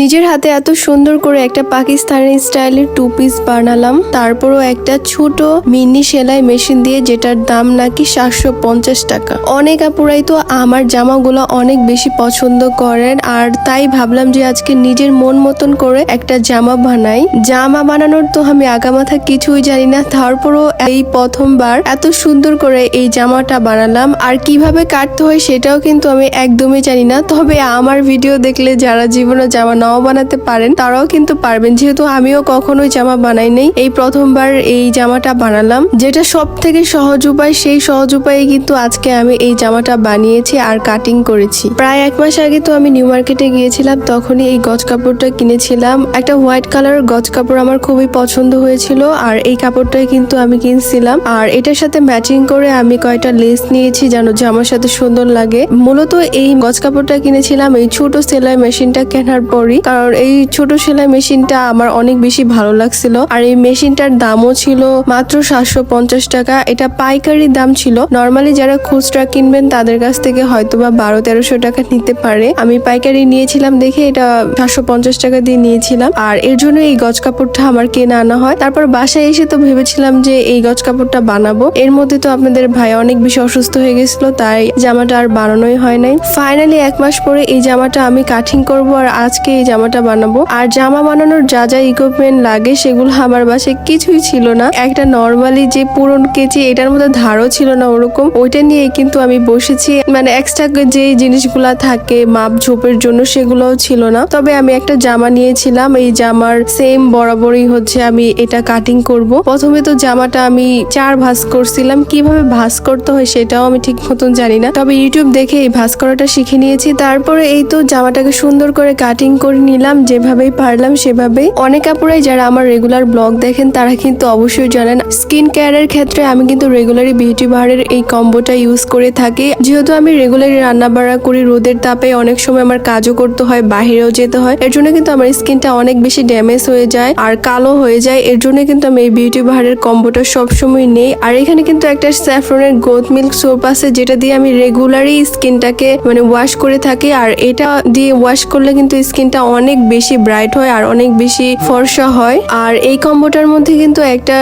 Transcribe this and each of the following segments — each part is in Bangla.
নিজের হাতে এত সুন্দর করে একটা পাকিস্তানি স্টাইলের টু পিস বানালাম, তারপরও একটা ছোট মিনি সেলাই মেশিন দিয়ে যেটার দাম নাকি সাতশো পঞ্চাশ টাকা। অনেক আপুরাই তো আমার জামাগুলো অনেক বেশি পছন্দ করেন, আর তাই ভাবলাম যে আজকে নিজের মন মতন করে একটা জামা বানাই। জামা বানানোর তো আমি আগামাথা কিছুই জানি না, তারপরও এই প্রথমবার এত সুন্দর করে এই জামাটা বানালাম, আর কীভাবে কাটতে হয় সেটাও কিন্তু আমি একদমই জানি না। তবে আমার ভিডিও দেখলে যারা জীবনে জামা নাও বানাতে পারেন। তারাও কিন্তু পারবেন। যেহেতু আমিও কখনোই জামা বানাই নাই, এই প্রথমবার এই জামাটা বানালাম। যেটা সব থেকে সহজ উপায়, সেই সহজ উপায়ে কিন্তু আজকে আমি এই জামাটা বানিয়েছি আর কাটিং করেছি। প্রায় এক মাস আগে তো আমি নিউ মার্কেটে গিয়েছিলাম, তখনই এই গজ কাপড়টা কিনেছিলাম। একটা হোয়াইট কালার গজ কাপড় আমার খুবই পছন্দ হয়েছিল আর এই কাপড়টাই কিন্তু আমি কিনছিলাম। আর এটার সাথে ম্যাচিং করে আমি কয়টা লেস নিয়েছি যেন জামার সাথে সুন্দর লাগে। মূলত এই গজ কাপড়টা কিনেছিলাম এই ছোট সেলাই মেশিনটা কেনার পরই। কারণ এই ছোট সেলাই মেশিনটা আমার অনেক বেশি ভালো লাগছিল। আর এই মেশিনটার দামও ছিল মাত্র সাতশো পঞ্চাশ টাকা। এটা পাইকারি দাম ছিল। নর্মালি যারা খুচরা কিনবেন, তাদের কাছ থেকে হয়তো বা বারো তেরোশো টাকা নিতে পারে। আমি পাইকারি নিয়েছিলাম দেখে এটা সাতশো পঞ্চাশ টাকা দিয়ে নিয়েছিলাম। আর এর জন্য এই গজ কাপড়টা আমার কেনা আনা হয়। তারপর বাসায় এসে তো ভেবেছিলাম যে এই গজ কাপড়টা বানাবো। এর মধ্যে তো আপনাদের ভাই অনেক বেশি অসুস্থ হয়ে গেছিল, তাই জামাটা আর বানানোই হয় নাই। ফাইনালি এক মাস পরে এই জামাটা আমি কাটিং করব। আর আজকে এই জামাটা বানাবো। আর জামা বানানোর যা যা ইকুইপমেন্ট লাগে, সেগুলো আমার বাসায় কিছুই ছিল না। একটা নর্মালি যে পুরন কেচি, এটার মধ্যে ধারও ছিল না ওরকম। ওইটা নিয়ে কিন্তু আমি বসেছি। মানে এক্সট্রা যে জিনিসগুলা থাকে, মাপ ঝোপের জন্য সেগুলোও ছিল না। তবে আমি একটা জামা নিয়েছিলাম। এই জামার সেম বরাবরই হচ্ছে আমি এটা কাটিং করব। প্রথমে তো জামাটা আমি চার ভাঁজ করছিলাম। কীভাবে ভাঁজ করতে হয় সেটাও আমি ঠিক মতন জানি না। তবে ইউটিউব দেখে এই ভাঁজ করাটা শিখে নিয়েছি। তারপরে এই তো জামাটাকে সুন্দর করে কাটিং করে নিলাম, যেভাবেই পারলাম সেভাবেই। অনেক আপুরাই যারা আমার রেগুলার ব্লগ দেখেন, তারা কিন্তু অবশ্যই জানেন স্কিন কেয়ারের ক্ষেত্রে আমি কিন্তু রেগুলারই বিউটি বারের এই কম্বোটা ইউজ করে থাকি। যেহেতু আমি রেগুলারই রান্না বাড়া করি, রোদের তাপে অনেক সময় আমার কাজও করতে হয়, বাহিরেও যেতে হয়। এর জন্য কিন্তু আমার স্কিনটা অনেক বেশি ড্যামেজ হয়ে যায় আর কালো হয়ে যায়। এর জন্য কিন্তু আমি এই বিউটি বারের কম্বোটা সবসময় নেই। আর এখানে কিন্তু একটা স্যাফরনের গোথ মিল্ক সোপ আছে, যেটা দিয়ে আমি রেগুলারই স্কিনটাকে মানে ওয়াশ করে থাকি। আর এটা দিয়ে ওয়াশ করলে কিন্তু স্কিনটা অনেক বেশি ব্রাইট হয় আর অনেক বেশি ফর্সা হয়। আর এই কম্বোটার মধ্যে কিন্তু একটা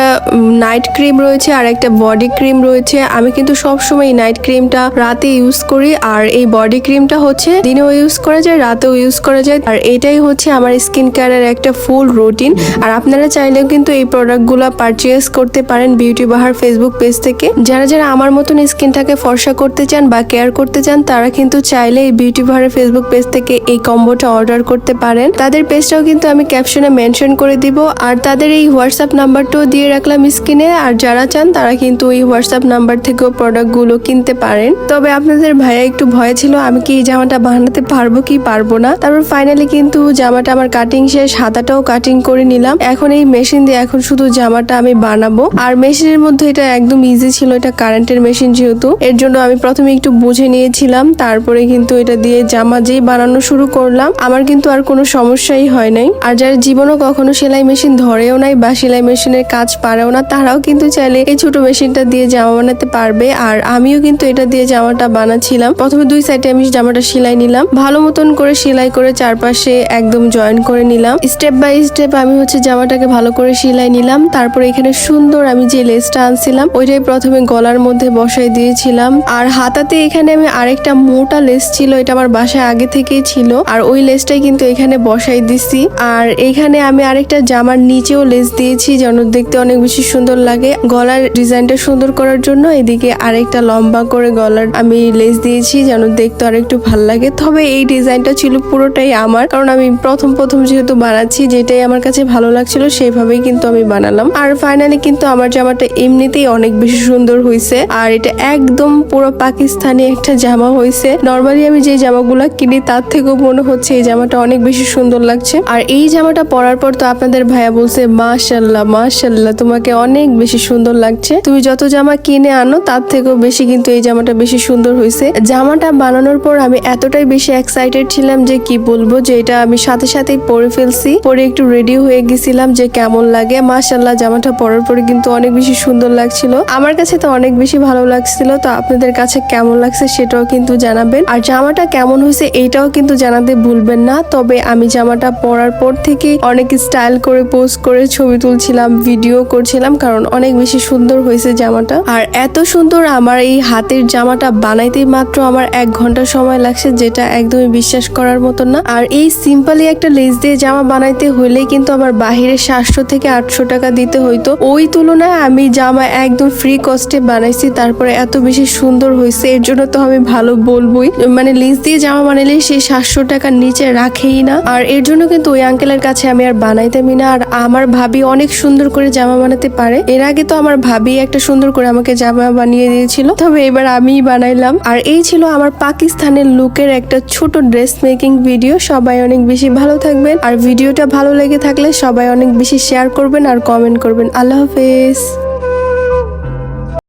নাইট ক্রিম রয়েছে আর একটা বডি ক্রিম রয়েছে। আমি কিন্তু সবসময় নাইট ক্রিমটা রাতে ইউজ করি আর এই বডি ক্রিমটা হচ্ছে দিনেও ইউজ করা যায়, রাতেও ইউজ করা যায়। আর এটাই হচ্ছে আমার স্কিন কেয়ারের একটা ফুল রুটিন আর আপনারা চাইলেও কিন্তু এই প্রোডাক্টগুলো পারচেস করতে পারেন বিউটি বাহার ফেসবুক পেজ থেকে। যারা যারা আমার মতন স্কিনটাকে ফর্সা করতে চান বা কেয়ার করতে চান, তারা কিন্তু চাইলে এই বিউটি বাহারের ফেসবুক পেজ থেকে এই কম্বোটা অর্ডার করতে পারেন। তাদের পেজটাও কিন্তু আমি ক্যাপশনে মেনশন করে দিব। আর তাদের এই হোয়াটসঅ্যাপ নাম্বারটাও দিয়ে রাখলাম স্ক্রিনে আর যারা চান, তারা কিন্তু এই হোয়াটসঅ্যাপ নাম্বার থেকেও প্রোডাক্টগুলো কিনতে পারেন। তবে আপনাদের ভাইয়া একটু ভয় ছিল, আমি কি এই জামাটা বানাতে পারব কি পারব না? তারপর ফাইনালি কিন্তু জামাটা আমার কাটিং শেষ, হাতাটাও কাটিং করে নিলাম। এখন এই মেশিন দিয়ে এখন শুধু জামাটা আমি বানাবো। আর মেশিনের মধ্যে এটা একদম ইজি ছিল, এটা কারেন্টের মেশিন যেহেতু। এর জন্য আমি প্রথমে একটু বুঝে নিয়েছিলাম। তারপরে কিন্তু এটা দিয়ে জামা যেই বানানো শুরু করলাম, আমার কিন্তু আর কোনো সমস্যাই হয় নাই। আর যারা জীবনও কখনো সেলাই মেশিন ধরেও নাই বা সেলাই মেশিনের কাজ পারেও না, তারাও কিন্তু চাইলে এই ছোট মেশিনটা দিয়ে জামা বানাতে পারবে। আর আমিও কিন্তু এটা দিয়ে জামাটা বানাচ্ছিলাম। প্রথমে দুই সাইডে আমি জামাটা সেলাই নিলাম। ভালো মতন করে সেলাই করে চারপাশে একদম জয়েন করে নিলাম। স্টেপ বাই স্টেপ আমি হচ্ছে জামাটাকে ভালো করে সেলাই নিলাম। তারপর এখানে সুন্দর আমি যে লেসটা আনছিলাম, ওইটাই প্রথমে গলার মধ্যে বসাই দিয়েছিলাম। আর হাতাতে এখানে আমি আরেকটা মোটা লেস ছিল, এটা আমার বাসায় আগে থেকেই ছিল। আর ওই লেসটাই কিন্তু এখানে বসাই দিছি। আর এখানে আমি আরেকটা জামার নিচেও লেস দিয়েছি যেন দেখতে অনেক বেশি সুন্দর লাগে। গলার ডিজাইনটা সুন্দর করার জন্য এদিকে আরেকটা লম্বা করে গলার আমি লেস দিয়েছি যেন দেখতে আরেকটু ভালো লাগে। তবে এই ডিজাইনটা ছিল পুরোটাই আমার, কারণ আমি প্রথম প্রথম যেহেতু বানাচ্ছি, যেটাই আমার কাছে ভালো লাগছিল সেভাবেই কিন্তু আমি বানালাম। আর ফাইনালি কিন্তু আমার জামাটা এমনিতেই অনেক বেশি সুন্দর হয়েছে আর এটা একদম পুরো পাকিস্তানি একটা জামা হয়েছে নর্মালি আমি যে জামাগুলো কিনি, তার থেকেও মনে হচ্ছে এই জামাটা অনেক বেশি সুন্দর লাগছে। আর এই জামাটা পরার পর তো আপনাদের ভাইয়া বলছে, মাশাল্লাহ মাশাল্লাহ, তোমাকে অনেক বেশি সুন্দর লাগছে। তুমি যত জামা কিনে আনো, তার থেকেও বেশি কিন্তু এই জামাটা বেশি সুন্দর হয়েছে। জামাটা বানানোর পর আমি এতটাই বেশি এক্সাইটেড ছিলাম যে কি বলব, যে এটা আমি সাথে সাথেই পরে ফেলছি। পরে একটু রেডি হয়ে গেছিলাম যে কেমন লাগে। মাশাল্লাহ, জামাটা পরার পরে কিন্তু অনেক বেশি সুন্দর লাগছিল। আমার কাছে তো অনেক বেশি ভালো লাগছিল, তো আপনাদের কাছে কেমন লাগছে সেটাও কিন্তু জানাবেন। আর জামাটা কেমন হয়েছে এইটাও কিন্তু জানাতে ভুলবেন না। তবে তবে আমি জামাটা পরার পর থেকে অনেক স্টাইল করে পোস্ট করে ছবি তুলছিলাম ভিডিও করছিলাম, কারণ অনেক বেশি সুন্দর হয়েছে জামাটা। আর এত সুন্দর আমার এই হাতের জামাটা বানাইতে মাত্র আমার এক ঘণ্টা সময় লাগছে, যেটা একদমই বিশ্বাস করার মতো না। আর এই সিম্পলি একটা লেস দিয়ে জামা বানাইতে হলে কিন্তু আমার বাহিরে সাতশো থেকে আটশো টাকা দিতে হইতো। ওই তুলনায় আমি জামা একদম ফ্রি কস্টে বানাইছি, তারপরে এত বেশি সুন্দর হয়েছে এর জন্য তো আমি ভালো বলবোই। মানে লেস দিয়ে জামা বানাইলে সেই সাতশো টাকার নিচে রাখেই না আর এর জন্য কিন্তু ওই আঙ্কেলের কাছে আমি আর বানাইতামই না আর আমার ভাবি অনেক সুন্দর করে জামা বানাতে পারে। এর আগে তো আমার ভাবি একটা সুন্দর করে আমাকে জামা বানিয়ে দিয়েছিল। তবে এবার আমিই বানাইলাম। আর এই ছিল আমার পাকিস্তানের লুকের একটা ছোট ড্রেস মেকিং ভিডিও সবাই অনেক বেশি ভালো থাকবেন। আর ভিডিওটা ভালো লেগে থাকলে সবাই অনেক বেশি শেয়ার করবেন আর কমেন্ট করবেন। আল্লাহ হাফেজ।